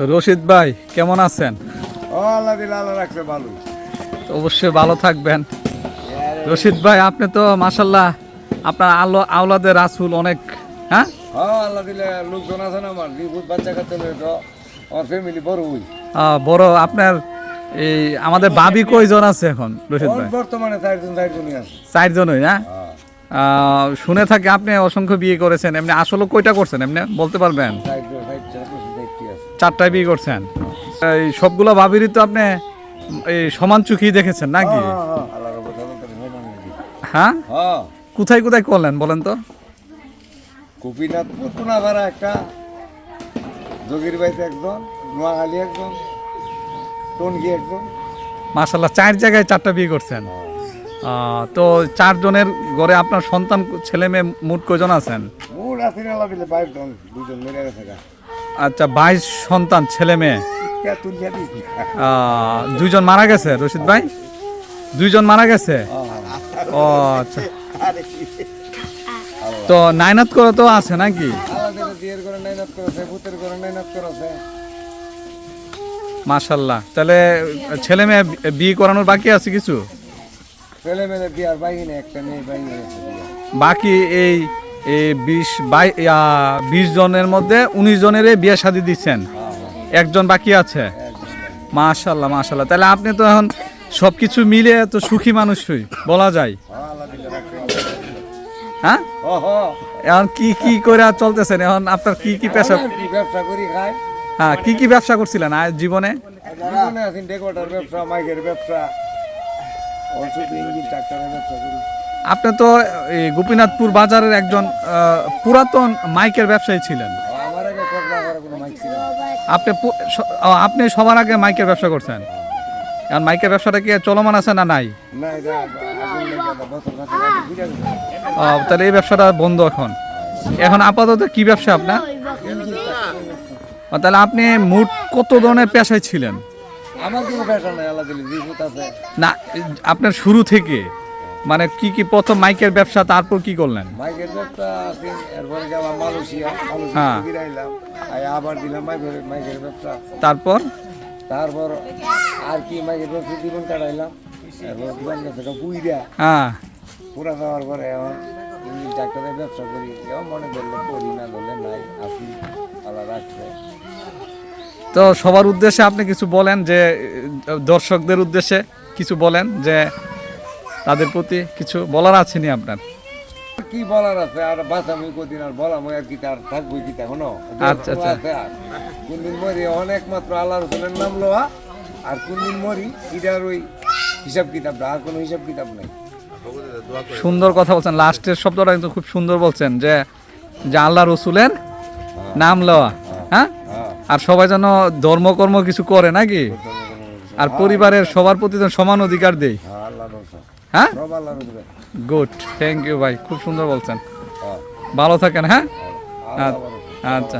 তো রশিদ ভাই কেমন আছেন? আল্লাহ দিলে আল্লাহ রাখছে ভালো। অবশ্যই ভালো থাকবেন। রশিদ ভাই আপনি তো মাসাল্লাহ আপনার আলো আওলাদের রাসুল অনেক হ্যাঁ? হ্যাঁ আল্লাহ দিলে লোকজন আছে না আমার। বিভূত বাচ্চা কাচ্চা আমার ফ্যামিলি বড় হই। বড় আপনার এই আমাদের বাবি কয়জন আছে এখন রশিদ ভাই? বর্তমানে চারজন চারজনই আছে। চারজনই না? হ্যাঁ। শুনে থাকে আপনি অসংখ্য বিয়ে করেছেন এমনি আসলে কয়টা করছেন এমনি বলতে পারবেন? চারটায় বিয়ে করছেন। এই সবগুলো ভাবিরই তো আপনি এই সমান চুকি দেখেছেন নাকি? হ্যাঁ, হ্যাঁ। হ্যাঁ হ্যাঁ কোথায় কোথায় করলেন বলেন তো? গোপীনাথপুর কোনাপাড়া একটা যোগীর বাড়িতে একজন নোয়াখালী একজন টনগি একজন। মাশাল্লাহ চার জায়গায় চারটা বিয়ে করছেন। তো চারজনের ঘরে আপনার সন্তান ছেলে মেয়ে মোট কজন আছেন? মোট আছে দুজন মেরে গেছে আচ্ছা বাইশ সন্তান ছেলে মেয়ে? দুইজন মারা গেছে রশিদ ভাই? দুইজন মারা গেছে? ও আচ্ছা। তো নাইনাত করে তো আছে নাকি? মাশাল্লাহ। তাহলে ছেলে মেয়ে বিয়ে করানোর বাকি আছে কিছু? ছেলে বিয়ার একটা মেয়ে বাইনে বাকি এই এই বিশ বাই বিশ জনের মধ্যে উনিশ জনের বিয়ে শাদি দিচ্ছেন। একজন বাকি আছে। মাশাল্লাহ মাশাল্লাহ। তাহলে আপনি তো এখন সব কিছু মিলে তো সুখী মানুষই বলা যায়। হ্যাঁ, এখন কি কি করে চলতেছেন? এখন আপনার কি কি পেশা? ব্যবসা করি খাই? হ্যাঁ কি কি ব্যবসা করছিলেন আজ জীবনে? ব্যবসা মাইকের ব্যবসা। ওষুধ ইঞ্জিন ট্রাক্টরের ব্যবসা করি। আপনি তো এই গোপীনাথপুর বাজারের একজন পুরাতন মাইকের ব্যবসায়ী ছিলেন। আপনি আপনি সবার আগে মাইকের ব্যবসা করছেন। এখন মাইকের ব্যবসাটা কি চলমান আছে না নাই? তাহলে এই ব্যবসাটা বন্ধ এখন। এখন আপাতত কি ব্যবসা আপনার? তাহলে আপনি মোট কত ধরনের পেশায় ছিলেন? না আপনার শুরু থেকে। মানে কি কি প্রথম মাইকের ব্যবসা তারপর কি করলেন? মাইকের ব্যবসা আছে এরপরে গেলাম মালয়েশিয়া মালয়েশিয়া হ্যাঁ। আবার দিলাম মাইকের মাইকের ব্যবসা। তারপর? তারপর আর কি মাইকের ব্যবসা জীবন কাটাইলাম। এরপর দোকান গেছে পুইরা। হ্যাঁ। পুরা যাওয়ার পরে এখন ইঞ্জিন ব্যবসা করি। এও মনে ধরলে করি না ধরলে নাই আসি আল্লাহ রাখছে। তো সবার উদ্দেশ্যে আপনি কিছু বলেন যে দর্শকদের উদ্দেশ্যে কিছু বলেন যে তাদের প্রতি কিছু বলার আছে নি আপনার? কি বলার আছে? আর বাঁচামি কদিন আর বলাম আর কি তার থাকবই কি এখনও? আচ্ছা, আচ্ছা। কোনদিন মরি অনেক মাত্র আল্লাহ রসুলের নাম লোয়া আর কোনদিন মরি এটার ওই হিসাব কিতাবটা আর কোনো হিসাব কিতাব নাই। সুন্দর কথা বলছেন। লাস্টের শব্দটা কিন্তু খুব সুন্দর বলছেন যে যে আল্লাহ রসুলের নাম লওয়া হ্যাঁ। হ্যাঁ? আর সবাই যেন ধর্মকর্ম কিছু করে নাকি? আর পরিবারের সবার প্রতি যেন সমান অধিকার দেই হ্যাঁ? হ্যাঁ গুড থ্যাংক ইউ ভাই খুব সুন্দর বলছেন। হ্যাঁ। ভালো থাকেন হ্যাঁ? আল্লাহ আচ্ছা।